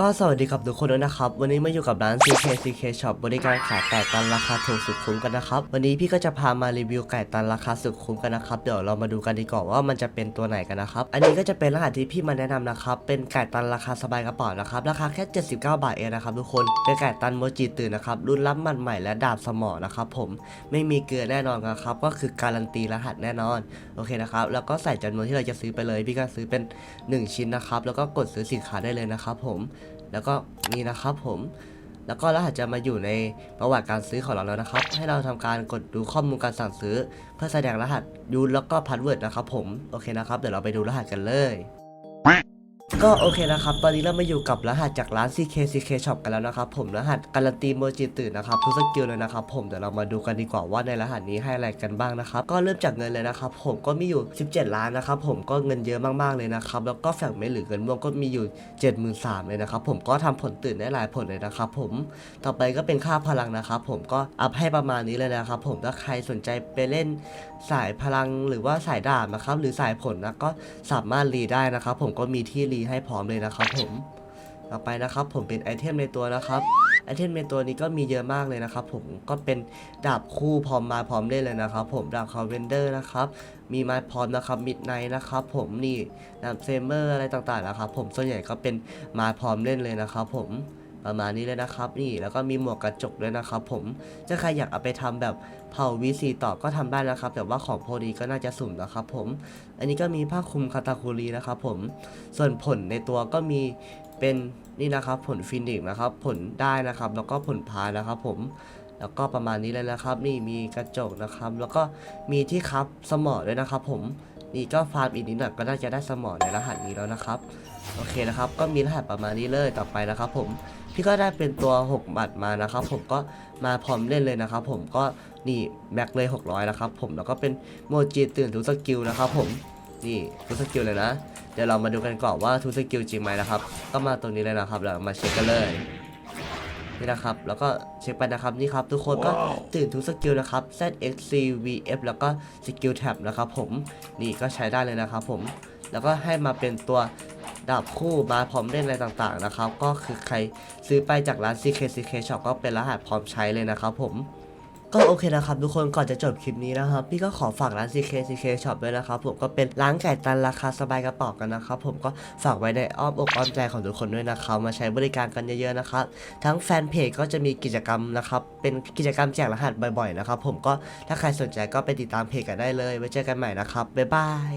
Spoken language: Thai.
ก็สวัสดีครับทุกคนด้วยนะครับ วันนี้มาอยู่กับร้าน CK CK Shop บริการขายไก่ตันราคาถูกสุดคุ้มกันนะครับ วันนี้พี่ก็จะพามารีวิวไก่ตันราคาสุดคุ้มกันนะครับ เดี๋ยวเรามาดูกันดีกว่าว่ามันจะเป็นตัวไหนกันนะครับ อันนี้ก็จะเป็นรหัสที่พี่มาแนะนำนะครับ เป็นไก่ตันราคาสบายกระเป๋านะครับ ราคาแค่ 79 บาทเองนะครับทุกคน เป็นไก่ตันโมจิตื่นนะครับ รุ่นรับมันใหม่และดาบสมอนะครับผม ไม่มีเกลือแน่นอนนะครับ ก็คือการันตีรหัสแน่นอน โอเคนะครับ แล้วก็ใส่จำนวนที่เราจะซื้อไปเลย พี่ก็ซื้อเป็น 1 ชิ้นนะครับ แล้วก็กดซื้อสินค้าได้เลยนะครับผม แล้วก็นี่นะครับผม แล้วก็รหัสจะมาอยู่ในประวัติการซื้อของเราแล้วนะครับ ให้เราทำการกดดูข้อมูลการสั่งซื้อ เพื่อแสดงรหัสยูนแล้วก็พาสเวิร์ดนะครับผม โอเคนะครับ เดี๋ยวเราไปดูรหัสกันเลย ก็โอเคนะครับ ตอนนี้เรามาอยู่กับรหัสจากร้าน CK CK Shop กันแล้วนะครับ ผมรหัสการันตีโมจิตื่นนะครับทุกสกิลเลยนะครับผมเดี๋ยวเรามาดูกันดีกว่าว่าในรหัสนี้ให้อะไรกันบ้างนะครับ ก็เริ่มจากเงินเลยนะครับ ผมก็มีอยู่ 17 ล้านนะครับ ผมก็เงินเยอะมากๆเลยนะครับ แล้วก็แฝงไม่หรือเงินรวมก็มีอยู่ 73,000เลยนะครับ ผมก็ทำผลตื่นได้หลายผลเลยนะครับ ผมต่อไปก็เป็นค่าพลังนะครับ ผมก็อัพให้ประมาณนี้เลยนะครับ ผมถ้าใครสนใจไปเล่นสายพลังหรือว่าสายดาบนะครับหรือสายผลนะก็สามารถรีได้นะครับ ผมก็มีที่ีให้พร้อมเลยนะครับผมต่อไปนะครับผมเป็นไอเทมในตัวนะครับไอเทมในตัวนี้ก็มีเยอะมากเลยนะครับผมก็เป็นดาบคู่พร้อมมาพร้อมเล่นเลยนะครับผมดาบคาเวนเดอร์นะครับมีมาพร้อมนะครับมิดไนนะครับผมนี่ดาบเซมเมอร์อะไรต่างๆนะครับผมส่วนใหญ่ก็เป็นมาพร้อมเล่นเลยนะครับผม ประมาณนี้เลยนะครับ นี่แล้วก็มีหมวกกระจกด้วยนะครับ ผมถ้าใครอยากเอาไปทำแบบเผาวีซีต่อก็ทำได้นะครับ แต่ว่าของโพวกนี้ก็น่าจะสุ่มนะครับผม อันนี้ก็มีผ้าคลุมคาตาคุรีนะครับผมส่วนผลในตัวก็มีเป็นนี่นะครับ ผลฟินิกนะครับ ผลได้นะครับ แล้วก็ผลพานะครับ ผมแล้วก็ประมาณนี้เลยนะครับ นี่มีกระจกนะครับ แล้วก็มีที่คับสมอด้วยนะครับ ผมนี่ก็ฟาร์มอีกนิดหน่อยก็น่าจะได้สมอในรหัสนี้แล้วนะครับ โอเคนะครับ ก็มีรหัสประมาณนี้เลยต่อไปนะครับ ผม พี่ก็ได้เป็นตัว6บัตรมานะครับ ผมก็มาพร้อมเล่นเลยนะครับ ผมก็นี่แม็กเลย 600 นะครับ ผมแล้วก็เป็นโมจิตื่นทุกสกิลนะครับ ผมนี่ทุกสกิลเลยนะ เดี๋ยวเรามาดูกันก่อนว่าทุกสกิลจริงไหมนะครับ ก็มาตรงนี้เลยนะครับเรามาเช็คกันเลยนี่นะครับ แล้วก็เช็คไปนะครับนี่ครับ ทุกคนก็ตื่นทุกสกิลนะครับ ZXC VF แล้วก็สกิลแท็บนะครับ ผมนี่ก็ใช้ได้เลยนะครับ ผมแล้วก็ให้มาเป็นตัว ดาบคู่มาพร้อมเล่นอะไรต่างๆนะครับ ก็คือใครซื้อไปจากร้าน CK CK Shop ก็เป็นรหัสพร้อมใช้เลยนะครับผมก็โอเคนะครับทุกคนก่อนจะจบคลิปนี้นะครับ พี่ก็ขอฝากร้าน CK CK Shop ด้วยนะครับ ผมก็เป็นร้านไก่ตันราคาสบายกระเป๋ากันนะครับ ผมก็ฝากไว้ในอ้อมอกอ้อมใจของทุกคนด้วยนะครับมาใช้บริการกันเยอะๆนะครับ ทั้งแฟนเพจก็จะมีกิจกรรมนะครับ เป็นกิจกรรมแจกรหัสบ่อยๆนะครับ ผมก็ถ้าใครสนใจก็ไปติดตามเพจกันได้เลยไว้เจอกันใหม่นะครับบ๊ายบาย